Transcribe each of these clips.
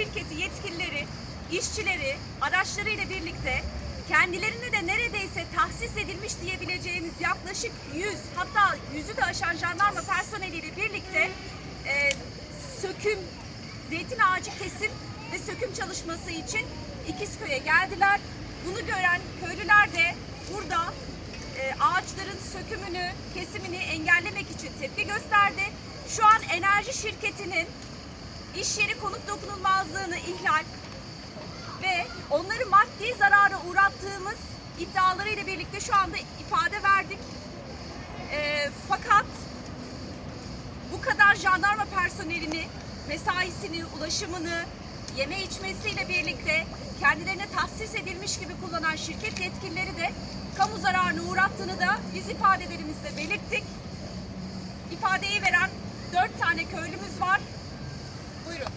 şirketi yetkilileri, işçileri, araçlarıyla birlikte kendilerini de neredeyse tahsis edilmiş diyebileceğimiz yaklaşık 100 hatta yüzü de aşan jandarma personeliyle birlikte e, söküm, zeytin ağacı kesim ve söküm çalışması için İkizköy'e geldiler. Bunu gören köylüler de burada e, ağaçların sökümünü, kesimini engellemek için tepki gösterdi. Şu an enerji şirketinin iş yeri konut dokunulmazlığını ihlal ve onları maddi zarara uğrattığımız iddialarıyla birlikte şu anda ifade verdik. E, fakat bu kadar jandarma personelini, mesaisini, ulaşımını, yeme içmesiyle birlikte kendilerine tahsis edilmiş gibi kullanan şirket yetkilileri de kamu zararına uğrattığını da biz ifadelerimizde belirttik. İfadeyi veren dört tane köylümüz var. Buyurun.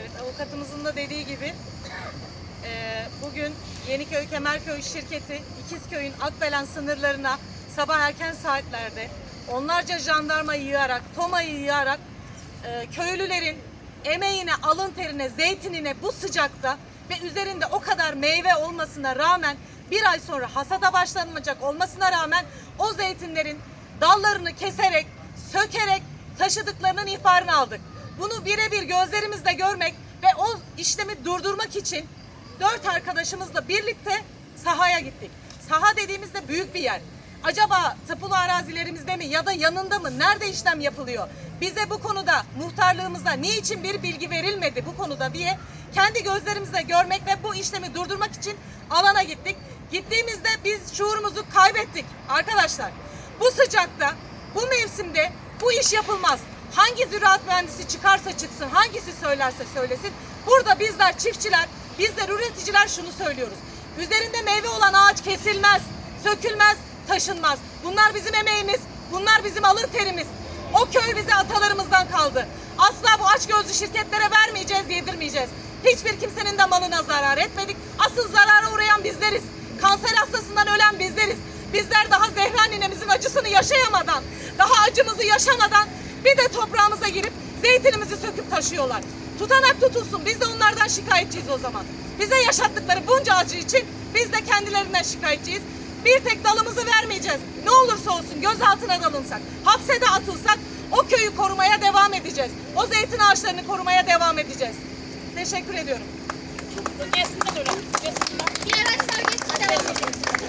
Evet avukatımızın da dediği gibi eee, bugün Yeniköy Kemerköy şirketi İkizköy'ün Akbelen sınırlarına sabah erken saatlerde onlarca jandarma yığarak, tomayı yığarak eee, köylülerin emeğine, alın terine, zeytinine bu sıcakta ve üzerinde o kadar meyve olmasına rağmen bir ay sonra hasada başlanacak olmasına rağmen o zeytinlerin dallarını keserek, sökerek taşıdıklarının ihbarını aldık. Bunu birebir gözlerimizle görmek ve o işlemi durdurmak için dört arkadaşımızla birlikte sahaya gittik. Saha dediğimizde büyük bir yer. Acaba tapulu arazilerimizde mi ya da yanında mı? Nerede işlem yapılıyor? Bize bu konuda muhtarlığımızda niçin bir bilgi verilmedi bu konuda diye kendi gözlerimizle görmek ve bu işlemi durdurmak için alana gittik. Gittiğimizde biz şuurumuzu kaybettik arkadaşlar. Bu sıcakta, bu mevsimde bu iş yapılmaz. Hangi ziraat mühendisi çıkarsa çıksın, hangisi söylerse söylesin. Burada bizler çiftçiler, bizler üreticiler şunu söylüyoruz. Üzerinde meyve olan ağaç kesilmez, sökülmez, taşınmaz. Bunlar bizim emeğimiz, bunlar bizim alın terimiz. O köy bize atalarımızdan kaldı. Asla bu açgözlü şirketlere vermeyeceğiz, yedirmeyeceğiz. Hiçbir kimsenin de malına zarar etmedik. Asıl zarara uğrayan bizleriz. Kanser hastasından ölen bizleriz. Bizler daha Zehra ninemizin acısını yaşayamadan, daha acımızı yaşamadan bir de toprağımıza girip zeytinimizi söküp taşıyorlar. Tutanak tutulsun. Biz de onlardan şikayetçiyiz o zaman. Bize yaşattıkları bunca acı için biz de kendilerinden şikayetçiyiz. Bir tek dalımızı vermeyeceğiz. Ne olursa olsun gözaltına da alınsak, hapse de atılsak o köyü korumaya devam edeceğiz. O zeytin ağaçlarını korumaya devam edeceğiz. Teşekkür ediyorum. Bir araçlar geçsin devam edelim.